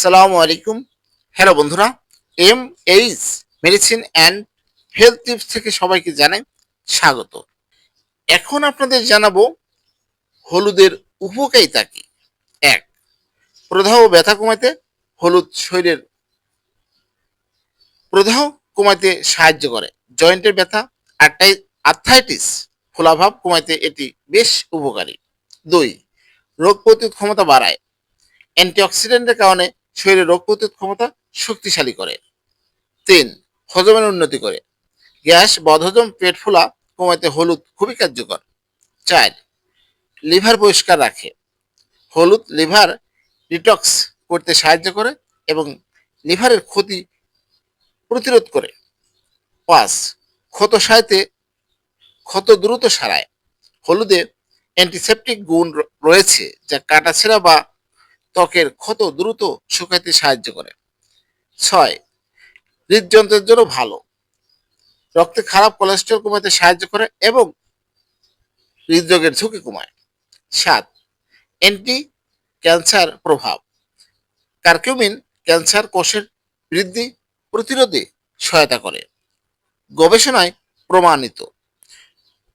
আসসালামু আলাইকুম। হ্যালো বন্ধুরা M H medicine and health tips থেকে সবাইকে জানাই স্বাগত। এখন আপনাদের জানাব হলুদের উপকারিতা কি? এক, প্রদাহ ব্যথা কমাতে হলুদ শরীরের প্রদাহ কমাতে সাহায্য করে। জয়েন্টের ব্যথা, আর্টাই, আর্থাইটিস, ফোলাভাব কমাতে এটি বেশ উপকারী। দুই, রোগ প্রতিরোধ ক্ষমতা বাড়ায়। অ্যান্টিঅক্সিডেন্টের কারণে শরীরের রোগ প্রতিরোধ ক্ষমতা শক্তিশালী করে। তিন, হজমের উন্নতি করে। গ্যাস বদহজম পেট ফোলা কমাতে হলুদ খুবই কার্যকর। চার, লিভার পরিষ্কার রাখে। হলুদ লিভার ডিটক্স করতে সাহায্য করে এবং লিভারের ক্ষতি প্রতিরোধ করে। পাঁচ, ক্ষত সারাইতে, ক্ষত দ্রুত সারায়। হলুদে অ্যান্টিসেপটিক গুণ রয়েছে যা কাটাছেঁড়া বা ত্বকের ক্ষত দ্রুত শুকাতে সাহায্য করে। ছয়, হৃদযন্ত্রের জন্য ভালো। রক্তে খারাপ কোলেস্ট্রল কমাতে সাহায্য করে এবং হৃদরোগের ঝুঁকি কমায়। সাত অ্যান্টি ক্যান্সার প্রভাব। কার্কিউমিন ক্যান্সার কোষের বৃদ্ধি প্রতিরোধে সহায়তা করে। গবেষণায় প্রমাণিত।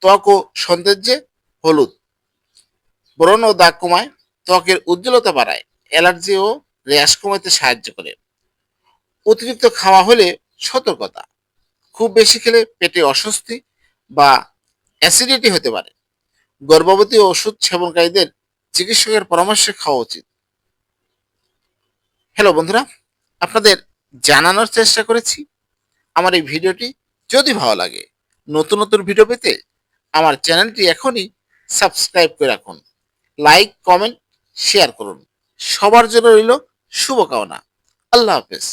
ত্বক ও সৌন্দর্যে হলুদ। ব্রণ ও দাগ কমায়, ত্বকের উজ্জ্বলতা বাড়ায়। অ্যালার্জি ও র্যাশ কমাতে সাহায্য করে। অতিরিক্ত খাওয়া হলে সতর্কতা, খুব বেশি খেলে পেটে অস্বস্তি বা অ্যাসিডিটি হতে পারে। গর্ভবতী ওষুধ সেবনকারীদের চিকিৎসকের পরামর্শে খাওয়া উচিত। হ্যালো বন্ধুরা, আপনাদের জানানোর চেষ্টা করেছি। আমার এই ভিডিওটি যদি ভালো লাগে, নতুন নতুন ভিডিও পেতে আমার চ্যানেলটি এখনই সাবস্ক্রাইব করে রাখুন। লাইক কমেন্ট শেয়ার করুন। সবার জন্য রইল শুভকামনা। আল্লাহ হাফেজ।